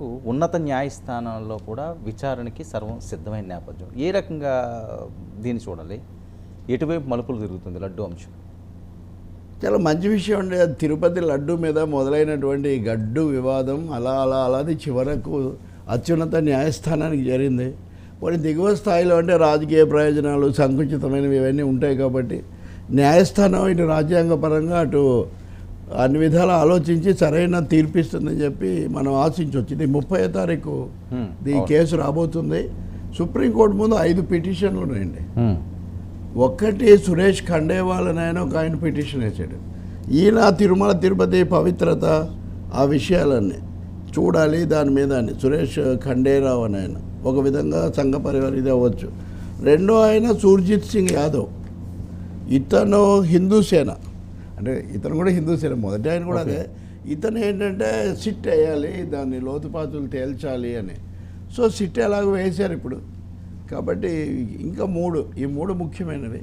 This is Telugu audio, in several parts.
వరకు ఉన్నత న్యాయస్థానాల్లో కూడా విచారణకి సర్వం సిద్ధమైన నేపథ్యం. ఏ రకంగా దీన్ని చూడాలి? ఎటువైపు మలుపులు తిరుగుతుంది లడ్డు అంశం? చాలా మంచి విషయం అండి. అది తిరుపతి లడ్డు మీద మొదలైనటువంటి గడ్డు వివాదం అలా అలా అలాది చివరకు అత్యున్నత న్యాయస్థానానికి జరిగింది. కొన్ని దిగువ స్థాయిలో అంటే రాజకీయ ప్రయోజనాలు సంకుచితమైనవి ఇవన్నీ ఉంటాయి కాబట్టి న్యాయస్థానం ఇటు రాజ్యాంగపరంగా అటు అన్ని విధాలు ఆలోచించి సరైన తీర్పిస్తుందని చెప్పి మనం ఆశించవచ్చు. ఇది ముప్పై తారీఖు ఈ. కేసు రాబోతుంది. సుప్రీంకోర్టు ముందు ఐదు పిటిషన్లు ఉన్నాయండి. ఒక్కటి సురేష్ ఖండేవాల్ అని ఆయన ఒక ఆయన పిటిషన్ వేసాడు. ఈయన తిరుమల తిరుపతి పవిత్రత ఆ విషయాలన్నీ చూడాలి దాని మీద అని. సురేష్ ఖండేరావు అని ఆయన. ఒక విధంగా సంఘ పరివార్ ఇది అవ్వచ్చు. రెండో ఆయన సూర్జిత్ సింగ్ యాదవ్. ఇతను హిందూ సేన. అంటే ఇతను కూడా హిందూ సేన మొదటి ఆయన కూడా అదే. ఇతను ఏంటంటే సిట్ వేయాలి దాన్ని లోతుపాతులు తేల్చాలి అని. సో సిట్ ఎలాగో వేశారు ఇప్పుడు. కాబట్టి ఇంకా మూడు ఈ మూడు ముఖ్యమైనవి.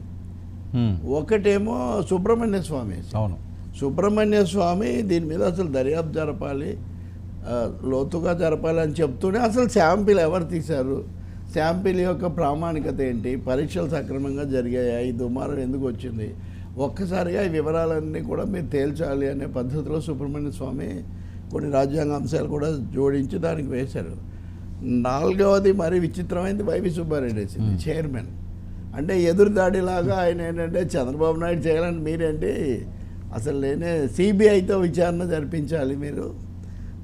ఒకటేమో సుబ్రహ్మణ్య స్వామి. అవును. సుబ్రహ్మణ్య స్వామి దీని మీద అసలు దర్యాప్తు జరపాలి లోతుగా జరపాలి అని చెప్తూనే అసలు శాంపిల్ ఎవరు తీశారు? శాంపిల్ యొక్క ప్రామాణికత ఏంటి? పరీక్షలు సక్రమంగా జరిగాయా? ఈ దుమారం ఎందుకు వచ్చింది? ఒక్కసారిగా ఈ వివరాలన్నీ కూడా మీరు తేల్చాలి అనే పద్ధతిలో సుబ్రహ్మణ్య స్వామి కొన్ని రాజ్యాంగ అంశాలు కూడా జోడించి దానికి వేశారు. నాలుగవది మరి విచిత్రమైనది వైవి సుబ్బారెడ్డి వేసింది చైర్మన్. అంటే ఎదురుదాడిలాగా ఆయన ఏంటంటే చంద్రబాబు నాయుడు చేయాలని మీరేంటి? అసలు నేనే సిబిఐతో విచారణ జరిపించాలి మీరు?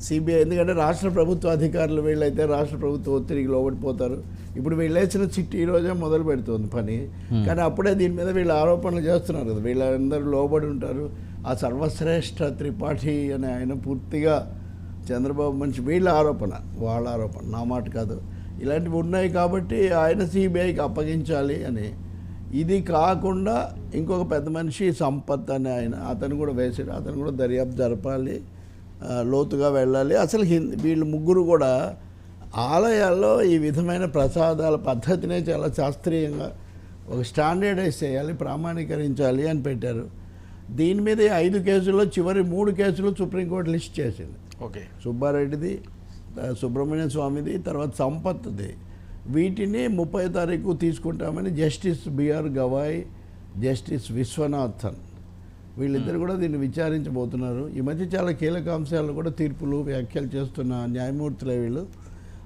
సిబిఐ ఎందుకంటే రాష్ట్ర ప్రభుత్వ అధికారులు వీళ్ళైతే రాష్ట్ర ప్రభుత్వ ఒత్తిడికి లోబడిపోతారు. ఇప్పుడు వీళ్ళు వేసిన చిట్టి ఈ రోజే మొదలు పెడుతుంది పని. కానీ అప్పుడే దీని మీద వీళ్ళు ఆరోపణలు చేస్తున్నారు కదా. వీళ్ళందరూ లోబడి ఉంటారు. ఆ సర్వశ్రేష్ఠ త్రిపాఠి అనే ఆయన పూర్తిగా చంద్రబాబు మనిషి వీళ్ళ ఆరోపణ వాళ్ళ ఆరోపణ నా మాట కాదు. ఇలాంటివి ఉన్నాయి కాబట్టి ఆయన సిబిఐకి అప్పగించాలి అని. ఇది కాకుండా ఇంకొక పెద్ద మనిషి సంపత్ అని ఆయన అతను కూడా వేసాడు. అతను కూడా దర్యాప్తు జరపాలి. లోతుగా వెళ్ళాలి. అసలు హిందీ వీళ్ళు ముగ్గురు కూడా ఆలయాల్లో ఈ విధమైన ప్రసాదాల పద్ధతినే చాలా శాస్త్రీయంగా ఒక స్టాండర్డైజ్ చేయాలి ప్రామాణీకరించాలి అని పెట్టారు. దీని మీద ఐదు కేసుల్లో చివరి మూడు కేసులు సుప్రీంకోర్టు లిస్ట్ చేసింది. ఓకే. సుబ్బారెడ్డిది సుబ్రహ్మణ్య స్వామిది తర్వాత సంపత్ది వీటిని ముప్పై తారీఖు తీసుకుంటామని justice BR Gavai justice Viswanathan వీళ్ళిద్దరు కూడా దీన్ని విచారించబోతున్నారు. ఈ మధ్య చాలా కీలక అంశాలు కూడా తీర్పులు వ్యాఖ్యలు చేస్తున్న న్యాయమూర్తులే వీళ్ళు.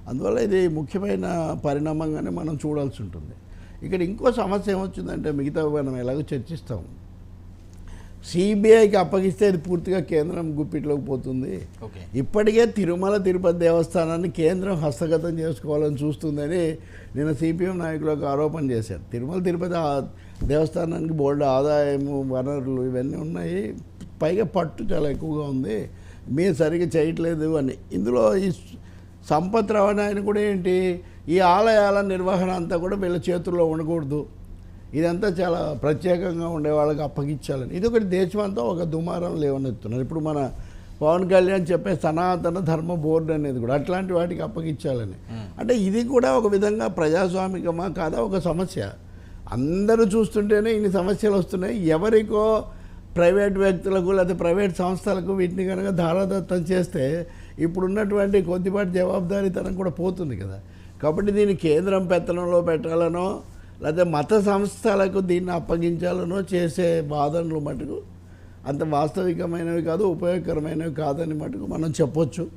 అందువల్ల ఇది ముఖ్యమైన పరిణామంగానే మనం చూడాల్సి ఉంటుంది. ఇక్కడ ఇంకో సమస్య ఏమొచ్చిందంటే మిగతా మనం ఎలాగో చర్చిస్తాం. సిబిఐకి అప్పగిస్తే అది పూర్తిగా కేంద్రం గుప్పిట్లోకి పోతుంది. ఇప్పటికే తిరుమల తిరుపతి దేవస్థానాన్ని కేంద్రం హస్తగతం చేసుకోవాలని చూస్తుందని నిన్న సిపిఎం నాయకులు ఒక ఆరోపణ చేశారు. తిరుమల తిరుపతి దేవస్థానానికి బోల్డ్ ఆదాయము వనరులు ఇవన్నీ ఉన్నాయి. పైగా పట్టు చాలా ఎక్కువగా ఉంది. మీరు సరిగ్గా చేయట్లేదు అని. ఇందులో ఈ సంపత్ రావణ కూడా ఏంటి? ఈ ఆలయాల నిర్వహణ అంతా కూడా వీళ్ళ చేతుల్లో ఉండకూడదు. ఇదంతా చాలా ప్రత్యేకంగా ఉండే వాళ్ళకి అప్పగించాలని. ఇది ఒకటి దేశమంతా ఒక దుమారం లేవనెత్తున్నారు. ఇప్పుడు మన పవన్ కళ్యాణ్ చెప్పే సనాతన ధర్మ బోర్డు అనేది కూడా అట్లాంటి వాటికి అప్పగించాలని. అంటే ఇది కూడా ఒక విధంగా ప్రజాస్వామికమా కాదా ఒక సమస్య. అందరూ చూస్తుంటేనే ఇన్ని సమస్యలు వస్తున్నాయి. ఎవరికో ప్రైవేట్ వ్యక్తులకు లేదా ప్రైవేట్ సంస్థలకు వీటిని కనుక ధారాదత్తం చేస్తే ఇప్పుడున్నటువంటి కొద్దిపాటి జవాబుదారీతనం కూడా పోతుంది కదా. కాబట్టి దీన్ని కేంద్రం పెత్తనంలో పెట్టాలనో లేదా మత సంస్థలకు దీన్ని అప్పగించాలనో చేసే వాదనలు మటుకు అంత వాస్తవికమైనవి కాదు ఉపయోగకరమైనవి కాదని మటుకు మనం చెప్పొచ్చు.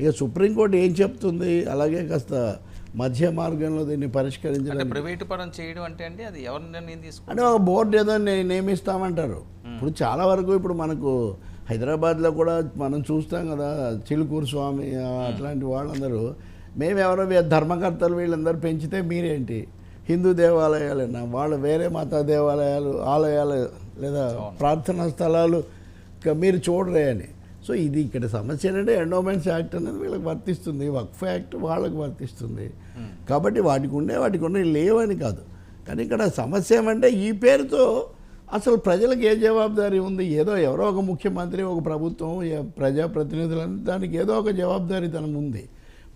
ఇక సుప్రీంకోర్టు ఏం చెప్తుంది? అలాగే కాస్త మధ్య మార్గంలో దీన్ని అంటే పరిష్కరించడానికి ప్రైవేటు పరం చేయడం అంటే అండి అది ఎవరి నిర్ణయం తీసుకుంటారు అంటే ఒక బోర్డు ఏదో నియమిస్తామంటారు. ఇప్పుడు చాలా వరకు ఇప్పుడు మనకు హైదరాబాద్లో కూడా మనం చూస్తాం కదా చిలుకూరు స్వామి అట్లాంటి వాళ్ళందరూ. మేము ఎవరో వీ- ధర్మకర్తలు వీళ్ళందరూ పెంచితే మీరేంటి? హిందూ దేవాలయాలేనా వాళ్ళు వేరే మత దేవాలయాలు ఆలయాలు లేదా ప్రార్థనా స్థలాలు మీరు చూడరే అని. సో ఇది ఇక్కడ సమస్య ఏంటంటే ఎండోమెంట్స్ యాక్ట్ అనేది వీళ్ళకి వర్తిస్తుంది. వక్ఫ్ యాక్ట్ వాళ్ళకి వర్తిస్తుంది. కాబట్టి వాటికి ఉండే వాటికి ఉండే లేవని కాదు. కానీ ఇక్కడ సమస్య ఏమంటే ఈ పేరుతో అసలు ప్రజలకు ఏ జవాబుదారీ ఉంది? ఏదో ఎవరో ఒక ముఖ్యమంత్రి ఒక ప్రభుత్వం ఏ ప్రజాప్రతినిధులని దానికి ఏదో ఒక జవాబుదారీతనం ఉంది.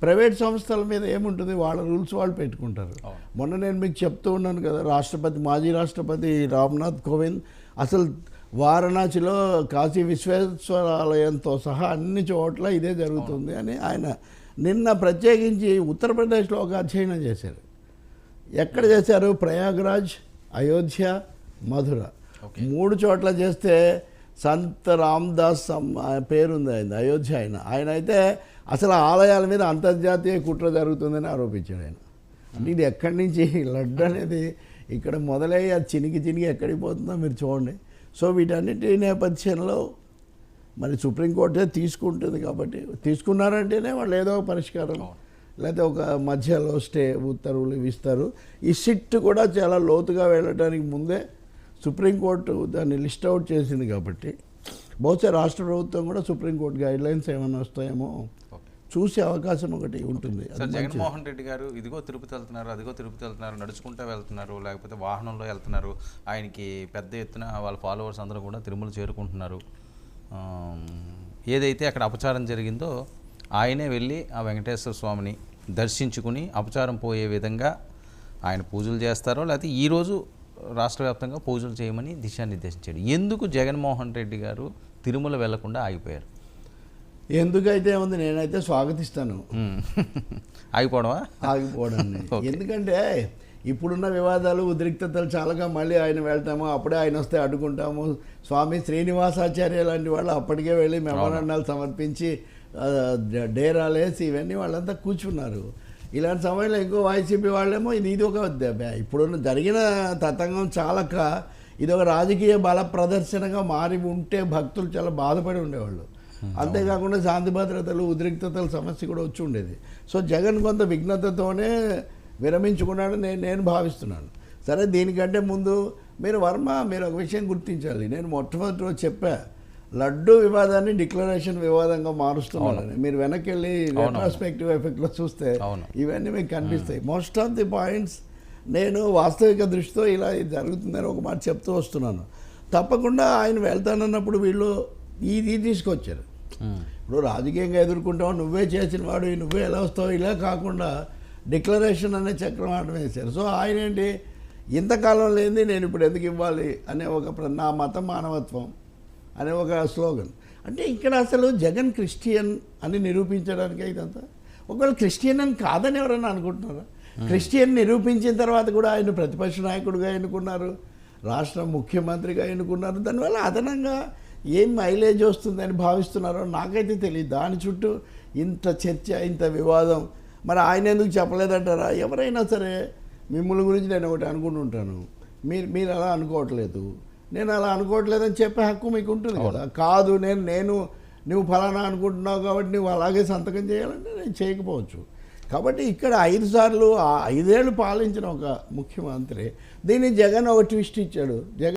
ప్రైవేట్ సంస్థల మీద ఏముంటుంది? వాళ్ళ రూల్స్ వాళ్ళు పెట్టుకుంటారు. మొన్న నేను మీకు చెప్తూ ఉన్నాను కదా రాష్ట్రపతి మాజీ రాష్ట్రపతి రామ్నాథ్ కోవింద్ అసలు వారణాసిలో కాశీ విశ్వేశ్వరాలయంతో సహా అన్ని చోట్ల ఇదే జరుగుతుంది అని ఆయన నిన్న ప్రత్యేకించి ఉత్తరప్రదేశ్లో ఒక అధ్యయనం చేశారు. ఎక్కడ చేశారు? ప్రయాగ్రాజ్ అయోధ్య మధుర. మూడు చోట్ల చేస్తే సంత్ రామ్దాస్ పేరుంది ఆయన అయోధ్య ఆయన. ఆయన అయితే అసలు ఆలయాల మీద అంతర్జాతీయ కుట్ర జరుగుతుందని ఆరోపించాడు ఆయన. అంటే ఇది ఎక్కడి నుంచి లడ్డు అనేది ఇక్కడ మొదలయ్యి అది చినిగి చినిగి ఎక్కడికి పోతుందో మీరు చూడండి. సో వీటన్నిటి నేపథ్యంలో మరి సుప్రీంకోర్టే తీసుకుంటుంది కాబట్టి తీసుకున్నారంటేనే వాళ్ళు ఏదో ఒక పరిష్కారం. లేకపోతే ఒక మధ్యలో స్టే ఉత్తర్వులు ఇస్తారు. ఈ సిట్ కూడా చాలా లోతుగా వెళ్ళడానికి ముందే సుప్రీంకోర్టు దాన్ని లిస్ట్ అవుట్ చేసింది కాబట్టి బహుశా రాష్ట్ర ప్రభుత్వం కూడా సుప్రీంకోర్టు గైడ్ లైన్స్ ఏమైనా వస్తాయేమో చూసే అవకాశం ఒకటి ఉంటుంది. జగన్మోహన్ రెడ్డి గారు ఇదిగో తిరుపతి వెళ్తున్నారు అదిగో తిరుపతి వెళ్తున్నారు నడుచుకుంటూ వెళ్తున్నారు లేకపోతే వాహనంలో వెళ్తున్నారు. ఆయనకి పెద్ద ఎత్తున వాళ్ళ ఫాలోవర్స్ అందరూ కూడా తిరుమల చేరుకుంటున్నారు. ఏదైతే అక్కడ అపచారం జరిగిందో ఆయనే వెళ్ళి ఆ వెంకటేశ్వర స్వామిని దర్శించుకుని అపచారం పోయే విధంగా ఆయన పూజలు చేస్తారో లేకపోతే ఈరోజు రాష్ట్ర వ్యాప్తంగా పూజలు చేయమని దిశానిర్దేశించాడు. ఎందుకు జగన్మోహన్ రెడ్డి గారు తిరుమల వెళ్ళకుండా ఆగిపోయారు? ఎందుకైతే ఉంది నేనైతే స్వాగతిస్తాను. ఆగిపోవడమా? Okay. ఎందుకంటే ఇప్పుడున్న వివాదాలు ఉద్రిక్తతలు చాలాగా మళ్ళీ ఆయన వెళ్తాము అప్పుడే ఆయన వస్తే అడ్డుకుంటాము. స్వామి శ్రీనివాసాచార్య లాంటి వాళ్ళు అప్పటికే వెళ్ళి మెమోరాండాలు సమర్పించి డేరాలేసి ఇవన్నీ వాళ్ళంతా కూర్చున్నారు. ఇలాంటి సమయంలో ఇంకో వైసీపీ వాళ్ళేమో ఇది ఇది ఒక. ఇప్పుడున్న జరిగిన తతంగం చాలక ఇది ఒక రాజకీయ బల ప్రదర్శనగా మారి ఉంటే భక్తులు చాలా బాధపడి ఉండేవాళ్ళు. అంతేకాకుండా శాంతి భద్రతలు ఉద్రిక్తతల సమస్య కూడా వచ్చి ఉండేది. సో జగన్ కొంత విఘ్నతతోనే విరమించుకున్నాడు నేను నేను భావిస్తున్నాను. సరే దీనికంటే ముందు మీరు వర్మ మీరు ఒక విషయం గుర్తించాలి. నేను మొట్టమొదటి రోజు చెప్పా లడ్డు వివాదాన్ని డిక్లరేషన్ వివాదంగా మారుస్తున్నారని మీరు వెనక్కి వెళ్ళి రెట్రాస్పెక్టివ్ ఎఫెక్ట్లో చూస్తే. ఇవన్నీ మీకు కనిపిస్తాయి. మోస్ట్ ఆఫ్ ది పాయింట్స్ నేను వాస్తవిక దృష్టితో ఇలా ఇది జరుగుతుందని ఒక మాట చెప్తూ వస్తున్నాను. తప్పకుండా ఆయన వెళ్తానన్నప్పుడు వీళ్ళు ఇది తీసుకొచ్చారు. ఇప్పుడు రాజకీయంగా ఎదుర్కొంటావు నువ్వే చేసిన వాడు నువ్వే ఎలా వస్తావు ఇలా కాకుండా డిక్లరేషన్ అనే చక్రం ఆటం వేశారు. సో ఆయన ఏంటి ఇంతకాలం లేనిది నేను ఇప్పుడు ఎందుకు ఇవ్వాలి అనే ఒక నా మతం మానవత్వం అనే ఒక స్లోగన్. అంటే ఇక్కడ అసలు జగన్ క్రిస్టియన్ అని నిరూపించడానికి ఇదంతా. ఒకవేళ క్రిస్టియన్ అని కాదని ఎవరైనా అనుకుంటున్నారా? క్రిస్టియన్ నిరూపించిన తర్వాత కూడా ఆయన ప్రతిపక్ష నాయకుడిగా ఎన్నుకున్నారు రాష్ట్ర ముఖ్యమంత్రిగా ఎన్నుకున్నారు. దానివల్ల అదనంగా ఏం మైలేజ్ వస్తుందని భావిస్తున్నారో నాకైతే తెలియదు దాని చుట్టూ ఇంత చర్చ ఇంత వివాదం. మరి ఆయన ఎందుకు చెప్పలేదంటారా? ఎవరైనా సరే మిమ్మల్ని గురించి నేను ఒకటి అనుకుంటుంటాను. మీరు మీరు అలా అనుకోవట్లేదు. నేను అలా అనుకోవట్లేదని చెప్పే హక్కు మీకు ఉంటుంది కదా కాదు నేను నేను నువ్వు ఫలానా అనుకుంటున్నావు కాబట్టి నువ్వు అలాగే సంతకం చేయాలంటే నేను చేయకపోవచ్చు. కాబట్టి ఇక్కడ ఐదు సార్లు ఐదేళ్ళు పాలించిన ఒక ముఖ్యమంత్రి దీన్ని జగన్ ఒక ట్విస్ట్ ఇచ్చాడు. జగన్